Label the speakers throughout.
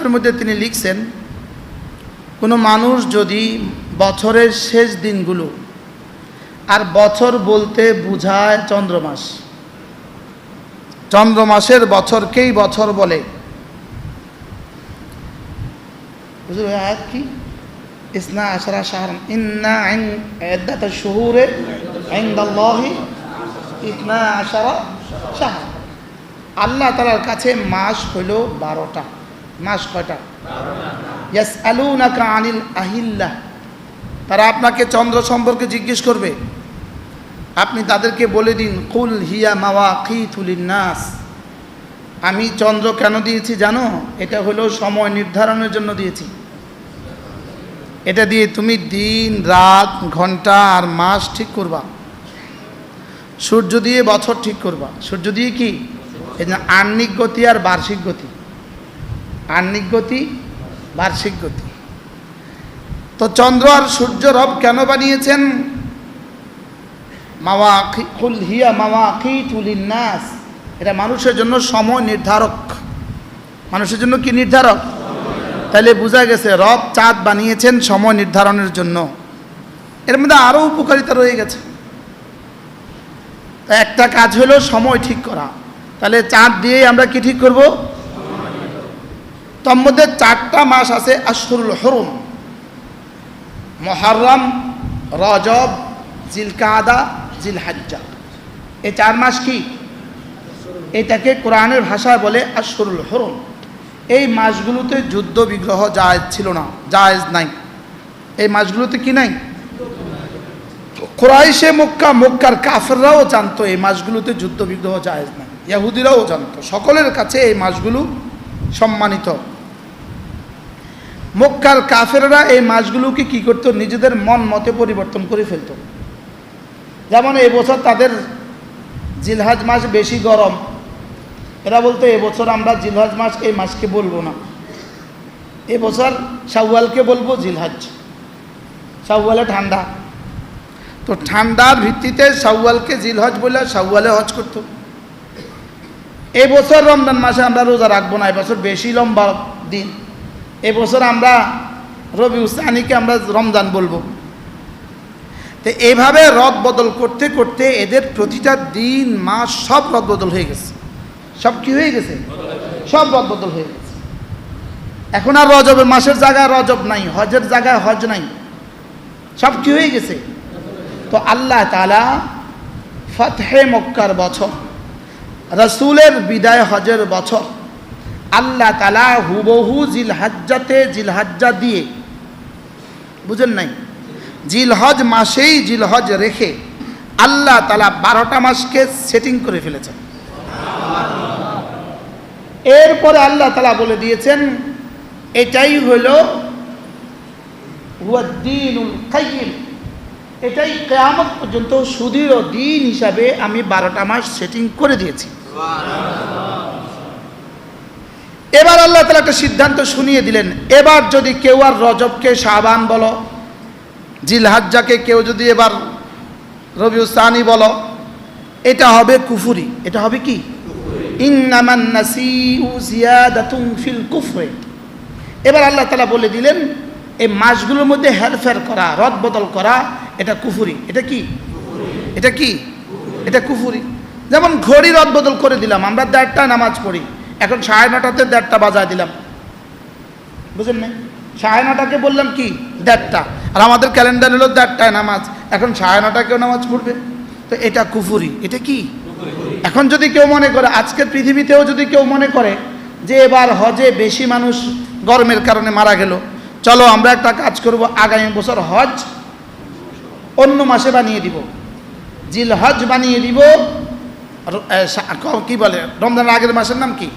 Speaker 1: কিতাবের মধ্যে তিনি লিখছেন, কোনো মানুষ যদি বছরের শেষ দিনগুলো আর বছর বলতে বোঝায় চন্দ্রমাস, চন্দ্রমাসের বছরকেই বছর বলে। কি? ইসনা আশরা শাহরান, ইন্না আইন ইদ্দাত ইতনা আশরা শাহর আল্লাহ তালার কাছে মাস হইল বারোটা। মাস কয়টা? ইয়াস আলু আলুনাকা আনিল আহিল্লা। তারা আপনাকে চন্দ্র সম্পর্কে জিজ্ঞেস করবে। আপনি তাদেরকে বলে দিন, কুল হিয়া মাওয়া কিতুলিন নাস আমি চন্দ্র কেন দিয়েছি জানো? এটা হলো সময় নির্ধারণের জন্য দিয়েছি। এটা দিয়ে তুমি দিন, রাত, ঘণ্টা আর মাস ঠিক করবা। সূর্য দিয়ে বছর ঠিক করবা। সূর্য দিয়ে কি? এই যে আহ্নিক গতি আর বার্ষিক গতি। আহ্নিক গতি, বার্ষিক গতি। তো চন্দ্র আর সূর্য রব কেন বানিয়েছেন? মাওয়া কুল হিয়া মাওয়া তুলিন নাস এটা মানুষের জন্য সময় নির্ধারক। মানুষের জন্য কি নির্ধারক? তাহলে বোঝা গেছে, রব চাঁদ বানিয়েছেন সময় নির্ধারণের জন্য। এর মধ্যে আরও উপকারিতা রয়ে গেছে। তা একটা কাজ হলো সময় ঠিক করা। তাহলে চাঁদ দিয়েই আমরা কি ঠিক করব? তার মধ্যে চারটা মাস আছে আশরুল হরুম। মহারম, রজব, জিলকাদা, জিলহাজ্জা। এই চার মাস কি? এটাকে কোরআনের ভাষায় বলে আশরুল হরুম। এই মাসগুলোতে যুদ্ধ বিগ্রহ জায়েজ ছিল না, জায়েজ নাই। এই মাসগুলোতে কি নাই? কোরাইশে মক্কা, মক্কার কাফেররাও জানতো এই মাসগুলোতে যুদ্ধ বিগ্রহ জায়েজ নাই। ইয়াহুদিরাও জানতো। সকলের কাছে এই মাসগুলো সম্মানিত। মক্কার কাফেররা এই মাসগুলোকে কি করতো? নিজেদের মন মতে পরিবর্তন করে ফেলতো। যেমন এবছর তাদের জিলহাজ মাস বেশি গরম। এরা বলতো এবছর আমরা জিলহাজ মাস এই মাসকে বলব না। এবছর শাওয়ালকে বলব জিলহাজ। শাওয়ালে ঠান্ডা। তো ঠান্ডার ভিত্তিতে শাওয়ালকে জিলহজ বলে শাওয়ালে হজ করত। এবছর রমজান মাসে আমরা রোজা রাখব না এবছর বেশি লম্বা দিন। এবছর আমরা রবি উসানিকে আমরা রমজান বলব। তো এইভাবে রদ বদল করতে করতে এদের প্রতিটা দিন, মাস সব রদ বদল হয়ে গেছে। সব কি হয়ে গেছে? সব রদ বদল হয়ে গেছে। এখন আর রজবের মাসের জায়গায় রজব নাই, হজের জায়গায় হজ নাই। সব কি হয়ে গেছে? তো আল্লাহ তালা ফতহে মক্কার বছর, রসুলের বিদায় হজের বছর আল্লাহ তালা হুবহু জিলহাজ্জাতে জিলহাজ্জা দিয়ে। বুঝেন নাই? জিলহজ মাসেই জিলহজ রেখে আল্লাহ তালা বারোটা মাসকে সেটিং করে ফেলেছেন। এরপরে আল্লাহ তালা বলে দিয়েছেন, এটাই কাইয়িম। এটাই কেয়ামত পর্যন্ত সুদৃঢ় দিন হিসাবে আমি বারোটা মাস সেটিং করে দিয়েছি। এবার আল্লাহ তালা একটা সিদ্ধান্ত শুনিয়ে দিলেন। এবার যদি কেউ আর রজবকে শাহবান বলো জিলহাজ্জাকে কেউ যদি এবার রবিউসানি বলো এটা হবে কুফুরি। এটা হবে কি? এবার আল্লাহ তালা বলে দিলেন এই মাসগুলোর মধ্যে হেরফের করা রদ বদল করা এটা কুফুরি। এটা কি? এটা কি? এটা কুফুরি। যেমন ঘড়ি রদ বদল করে দিলাম আমরা দেড়টা নামাজ পড়ি। এখন সাড়ে নটাতে দেড়টা বাজায় দিলাম। বুঝলেন না? সাড়ে নটাকে বললাম কি? দেড়টা। আর আমাদের ক্যালেন্ডার হলো দেড়টায় নামাজ। এখন সাড়ে নটাকেও নামাজ পড়বে? তো এটা কুফুরি। এটা কি? এখন যদি কেউ মনে করে, আজকের পৃথিবীতেও যদি কেউ মনে করে যে এবার হজে বেশি মানুষ গরমের কারণে মারা গেল, চলো আমরা একটা কাজ করব, আগামী বছর হজ অন্য মাসে বানিয়ে দিব। জিল হজ বানিয়ে দিব। কি বলে? রমজানের আগের মাসের নাম কি?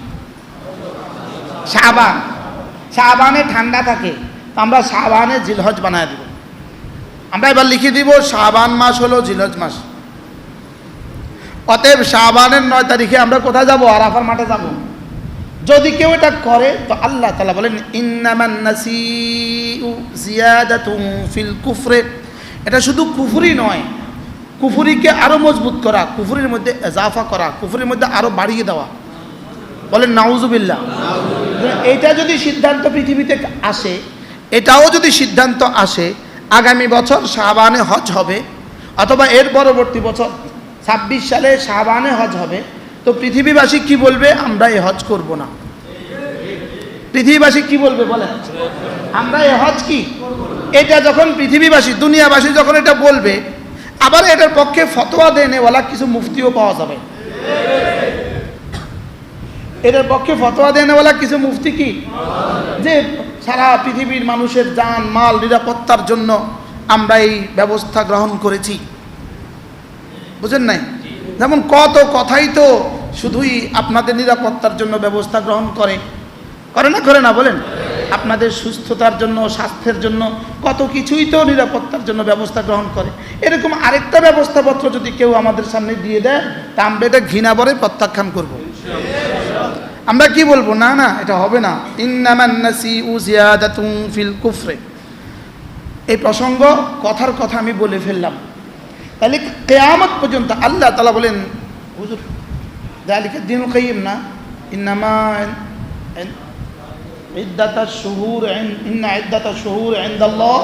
Speaker 1: শাবান। শাবানে ঠান্ডা থাকে, তো আমরা শাবানে জিলহজ বানায় দিব। আমরা এবার লিখে দিব, শাবান মাস হলো জিলহজ মাস। অতএব শাবানের নয় তারিখে আমরা কোথায় যাব? আরাফার মাঠে যাব। যদি কেউ এটা করে, তো আল্লাহ তালা বলেন ফিল কুফরে। এটা শুধু কুফুরি নয়, কুফুরিকে আরও মজবুত করা, কুফুরির মধ্যে এজাফা করা, কুফুরির মধ্যে আরও বাড়িয়ে দেওয়া। বলেন, নাউজুবিল্লাহ। এটা যদি সিদ্ধান্ত পৃথিবীতে আসে, এটাও যদি সিদ্ধান্ত আসে, আগামী বছর শাহবানে হজ হবে, অথবা এর পরবর্তী বছর ছাব্বিশ সালে শাহবানে হজ হবে, তো পৃথিবীবাসী কি বলবে? আমরা এ হজ করব না। পৃথিবীবাসী কি বলবে বলেন? আমরা এ হজ কি? এটা যখন পৃথিবীবাসী, দুনিয়াবাসী যখন এটা বলবে, আবার এটার পক্ষে ফতোয়া দেনেওয়ালা কিছু মুফতিও পাওয়া যাবে। এটার পক্ষে ফতোয়া দেনেওয়ালা কিছু মুফতি কি? যে সারা পৃথিবীর মানুষের যান মাল নিরাপত্তার জন্য আমরা এই ব্যবস্থা গ্রহণ করেছি। বুঝেন নাই? যেমন কত কথাই তো শুধুই আপনাদের নিরাপত্তার জন্য ব্যবস্থা গ্রহণ করে। করে না করে না, বলেন? আপনাদের সুস্থতার জন্য, স্বাস্থ্যের জন্য কত কিছুই তো নিরাপত্তার জন্য ব্যবস্থা গ্রহণ করে। এরকম আরেকটা ব্যবস্থাপত্র যদি কেউ আমাদের সামনে দিয়ে দেয়, তা আমরা এটা ঘৃণা বলে প্রত্যাখ্যান করব। আমরা কি বলবো না না এটা হবে না ইন্নামান্নাসি উজিয়াদাতুম ফিল কুফরে এই প্রসঙ্গ কথার কথা আমি বলে ফেললাম তাহলে কেয়ামত পর্যন্ত আল্লাহ তালা বলেন হুজুর দালিকা দিন কাইম না ইন্নামা عدة الشهور عند إن عدة الشهور عند الله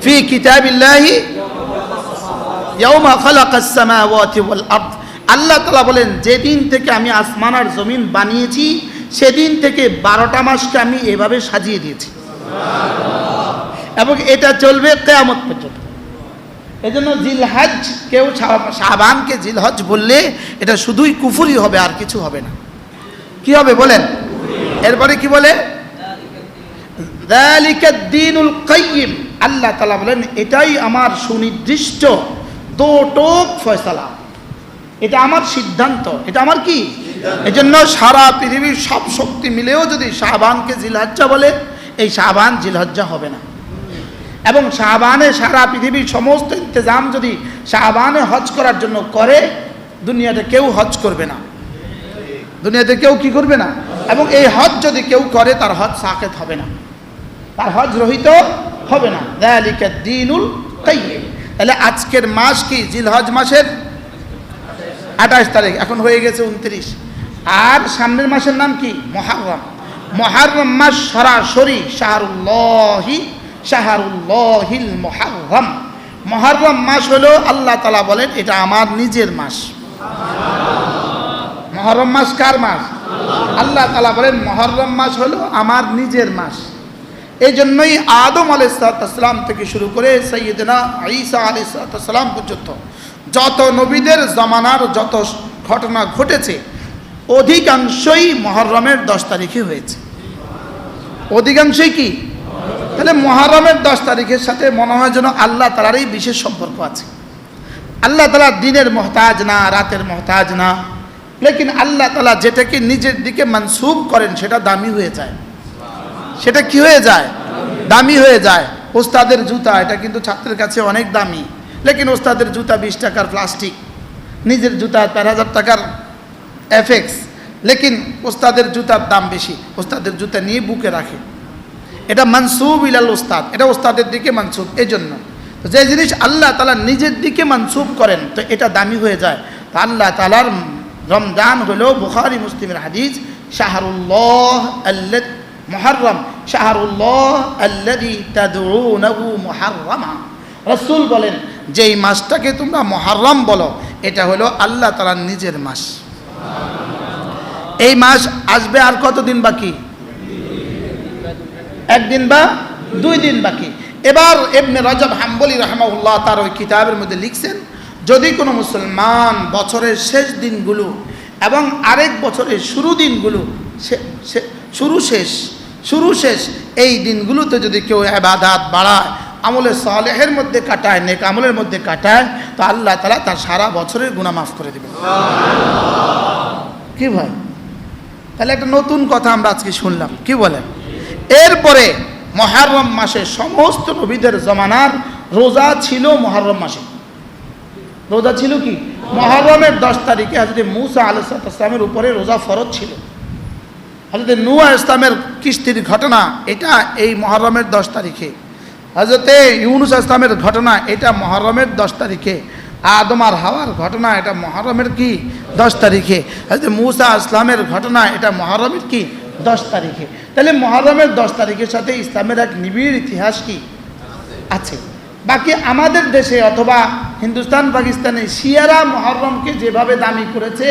Speaker 1: في كتاب الله يوم خلق السماوات والأرض আল্লাহ তালা বলেন, যেদিন থেকে আমি আসমান আর জমিন বানিয়েছি, সেদিন থেকে বারোটা মাসকে আমি এভাবে সাজিয়ে দিয়েছি। এবং এটা চলবে কেয়ামত পর্যন্ত। জন্য জিলহাজ কেউ শাহবানকে জিলহজ বললে এটা শুধুই কুফুরি হবে, আর কিছু হবে না। কি হবে বলেন? এরপরে কি বলে? দিনুল কাইয়িম। আল্লাহ তালা বলেন, এটাই আমার সুনির্দিষ্ট দোটোক ফয়সালা। এটা আমার সিদ্ধান্ত। এটা আমার কি? এই জন্য সারা পৃথিবীর সব শক্তি মিলেও যদি শাহবানকে জিলহজ্জা বলে এই শাহবান জিলহজ্জা হবে না। এবং শাহবানে সারা পৃথিবীর সমস্ত ইন্তজাম যদি শাহবানে হজ করার জন্য করে দুনিয়াতে কেউ হজ করবে না। দুনিয়াতে কেউ কি করবে না? এবং এই হজ যদি কেউ করে তার হজ সাকেত হবে না। তার হজ রহিত হবে না। দিনুল কাইয়িম তাহলে আজকের মাস কি? জিলহজ মাসের? আঠাশ তারিখ, এখন হয়ে গেছে উনত্রিশ। আর সামনের মাসের নাম কি? মহারম। মহারম মাস সরাসরি শাহরুল্লাহি, শাহরুল্লাহিল মহারম। মহারম মাস হলো আল্লাহ তালা বলেন, এটা আমার নিজের মাস। মহরম মাস কার মাস? আল্লাহ তালা বলেন, মহরম মাস হলো আমার নিজের মাস। এই জন্যই আদম আলাইসালাম থেকে শুরু করে সৈয়দনা ঈসা আলাইসালাম পর্যন্ত যত নবীদের জমানার যত ঘটনা ঘটেছে, অধিকাংশই মহরমের দশ তারিখে হয়েছে। অধিকাংশই কি? তাহলে মহরমের দশ তারিখের সাথে মনে হয় যেন আল্লাহ তালারই বিশেষ সম্পর্ক আছে। আল্লাহ তালা দিনের মহতাজ না, রাতের মহতাজ না। লেকিন আল্লাহ তালা যেটাকে নিজের দিকে মানসুব করেন, সেটা দামি হয়ে যায়। সেটা কি হয়ে যায়? দামি হয়ে যায়। ওস্তাদের জুতা, এটা কিন্তু ছাত্রের কাছে অনেক দামি। লেকিন ওস্তাদের জুতা বিশ টাকার প্লাস্টিক, নিজের জুতা চার হাজার টাকার এফেক্স লেকিন ওস্তাদের জুতার দাম বেশি, ওস্তাদের জুতা নিয়ে বুকে রাখে। এটা মানসুব ইলাল ওস্তাদ, এটা ওস্তাদের দিকে মানসুব এই তো যে জিনিস আল্লাহ তালা নিজের দিকে মানসুব করেন, তো এটা দামি হয়ে যায়। তো আল্লাহ তালার রমজান হলো বুখারি মুসলিমের হাদিস, শাহরুল্লাহ আল্লাহ মহারম শাহরুল্লাহ আল্লাদি তাদুনাহু মহারমা রসুল বলেন যে এই মাসটাকে তোমরা মহারম বলো, এটা হলো আল্লাহ তালার নিজের মাস। এই মাস আসবে আর কতদিন বাকি? একদিন বা দুই দিন বাকি। এবার এমনি রজব হাম্বলি রহমাউল্লাহ তার ওই কিতাবের মধ্যে লিখছেন, যদি কোনো মুসলমান বছরের শেষ দিনগুলো এবং আরেক বছরের শুরু দিনগুলো শুরু শেষ শুরু শেষ, এই দিনগুলোতে যদি কেউ আবাদাত বাড়ায় আমলের সালেহের মধ্যে কাটায়, নেক আমলের মধ্যে কাটায়, তো আল্লাহ তালা তার সারা বছরের গুণা মাফ করে দেবে কি ভাই? তাহলে একটা নতুন কথা আমরা আজকে শুনলাম, কি বলেন? এরপরে মহারম মাসে সমস্ত নবীদের জমানার রোজা ছিল মহারম মাসে। রোজা ছিল কি? মহরমের দশ তারিখে হাজরত মুসা আলসালামের উপরে রোজা ফরজ ছিল। হজরত নুয়া ইসলামের কিস্তির ঘটনা, এটা এই মহরমের দশ তারিখে। হজরতে ইউনুস ইসলামের ঘটনা, এটা মহরমের দশ তারিখে। আদম আর হাওয়ার ঘটনা, এটা মহরমের কি? দশ তারিখে। হয়তো মুসা ইসলামের ঘটনা, এটা মহরমের কি? দশ তারিখে। তাহলে মহরমের দশ তারিখের সাথে ইসলামের এক নিবিড় ইতিহাস কি? আছে। বাকি আমাদের দেশে অথবা হিন্দুস্তান পাকিস্তানে শিয়ারা মহরমকে যেভাবে দামি করেছে